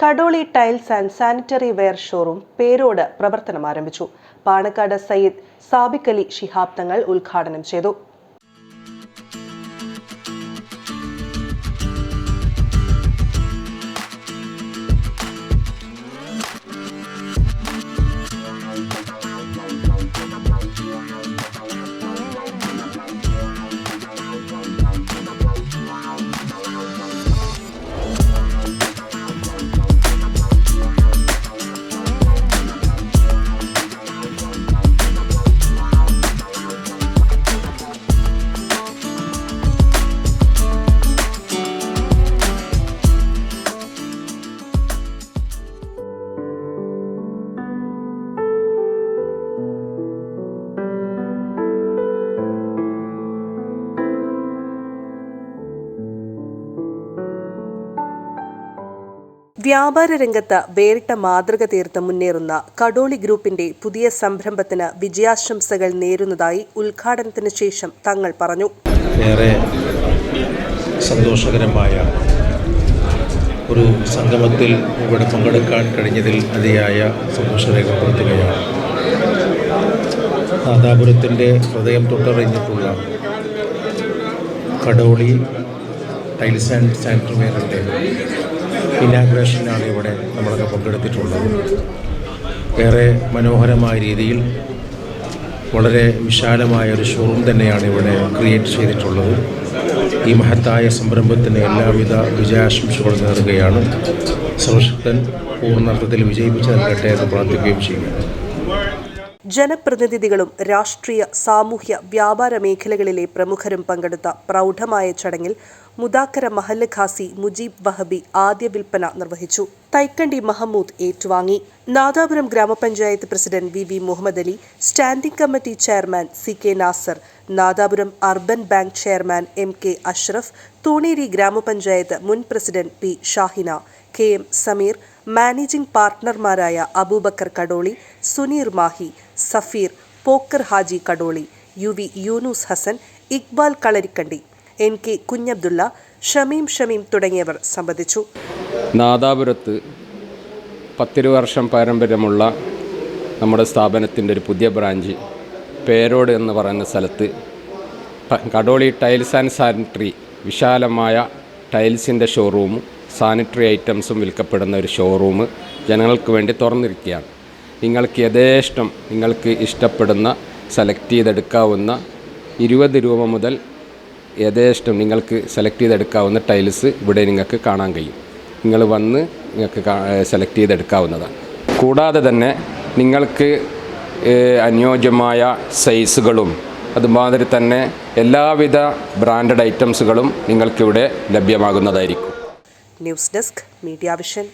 Kadoli tiles and sanitary ware showroom പേരോട് പ്രവർത്തനം ആരംഭിച്ചു പാണക്കാട് സയ്യിദ് സാബിക് അലി ശിഹാബ് തങ്ങൾ ഉദ്ഘാടനം ചെയ്തു. വ്യാപാര രംഗത്ത് വേറിട്ട മാതൃക തീർത്ത് മുന്നേറുന്ന കടോളി ഗ്രൂപ്പിന്റെ പുതിയ സംരംഭത്തിന് വിജയാശംസകൾ നേരുന്നതായി ഉദ്ഘാടനത്തിന് ശേഷം തങ്ങൾ പറഞ്ഞു. ഏറെ സന്തോഷകരമായ ഒരു സംഗമത്തിൽ ഇവിടെ പങ്കെടുക്കാൻ കഴിഞ്ഞതിൽ അതിയായ സന്തോഷം രേഖപ്പെടുത്തുകയാണ് നാദാപുരത്തിന്റെ ഹൃദയം തൊട്ടറിഞ്ഞിട്ടുള്ള കടോളി ടൈൽസ് ആൻഡ് സാനിറ്ററി വെയറിന്റെ ഇനാഗ്രേഷനാണ് ഇവിടെ നമ്മളൊക്കെ പങ്കെടുത്തിട്ടുള്ളത്. ഏറെ മനോഹരമായ രീതിയിൽ വളരെ വിശാലമായ ഒരു ഷോറൂം തന്നെയാണ് ഇവിടെ ക്രിയേറ്റ് ചെയ്തിട്ടുള്ളത്. ഈ മഹത്തായ സംരംഭത്തിന് എല്ലാവിധ വിജയാശംസകളും നേറുകയാണ് സർവശക്തൻ പൂർണർത്ഥത്തിൽ വിജയിപ്പിച്ചു നൽകട്ടെ എന്ന് പ്രാർത്ഥിക്കുകയും ചെയ്യും ജനപ്രതിനിധികളും രാഷ്ട്രീയ സാമൂഹ്യ വ്യാപാര മേഖലകളിലെ പ്രമുഖരും പങ്കെടുത്ത പ്രൗഢമായ ചടങ്ങിൽ മുദാക്കര മഹല്ല് ഖാസി മുജീബ് വഹബി ആദ്യ വിൽപ്പന നിർവഹിച്ചു. തൈക്കണ്ടി മഹമ്മൂദ് ഏറ്റുവാങ്ങി. Nadapuram Gramapanchayat president V V Muhammad Ali standing committee chairman C K Nasar Nadapuram urban bank chairman M K Ashraf Thuneri Gramapanchayat മുൻ president P Shahina K M Sameer managing പാർട്ട്ണർമാരായ Abubakar Kadoli Suneer Mahi Safeer Pokkar Haji Kadoli U V Yunus Hasan Iqbal Kalarikkandi N K Kunhabdulla Shameem Shameem തുടങ്ങിയവർ സംബന്ധിച്ചു നാദാപുരത്ത് പത്തിരു വർഷം പാരമ്പര്യമുള്ള നമ്മുടെ സ്ഥാപനത്തിന്റെ ഒരു പുതിയ branch പേരോട് എന്ന് പറയുന്ന സ്ഥലത്ത് കടോളി ടൈൽസ് ആൻഡ് സാനിറ്ററി വിശാലമായ ടൈൽസിന്റെ ഷോറൂമും സാനിറ്ററി ഐറ്റംസും വിൽക്കപ്പെടുന്ന ഒരു ഷോറൂം ജനങ്ങൾക്ക് വേണ്ടി തുറന്നിരിക്കുകയാണ്. നിങ്ങൾക്ക് യഥേഷ്ടം നിങ്ങൾക്ക് ഇഷ്ടപ്പെടുന്ന സെലക്ട് ചെയ്തെടുക്കാവുന്ന ഇരുപത് രൂപ മുതൽ യഥേഷ്ടം നിങ്ങൾക്ക് സെലക്ട് ചെയ്തെടുക്കാവുന്ന ടൈൽസ് ഇവിടെ നിങ്ങൾക്ക് കാണാൻ കഴിയും. നിങ്ങൾ വന്ന് നിങ്ങൾക്ക് സെലക്ട് ചെയ്തെടുക്കാവുന്നതാണ്. കൂടാതെ തന്നെ നിങ്ങൾക്ക് അനുയോജ്യമായ സൈസുകളും അതുമാതിരി തന്നെ എല്ലാവിധ ബ്രാൻഡഡ് ഐറ്റംസുകളും നിങ്ങൾക്കിവിടെ ലഭ്യമാകുന്നതായിരിക്കും. News desk media vision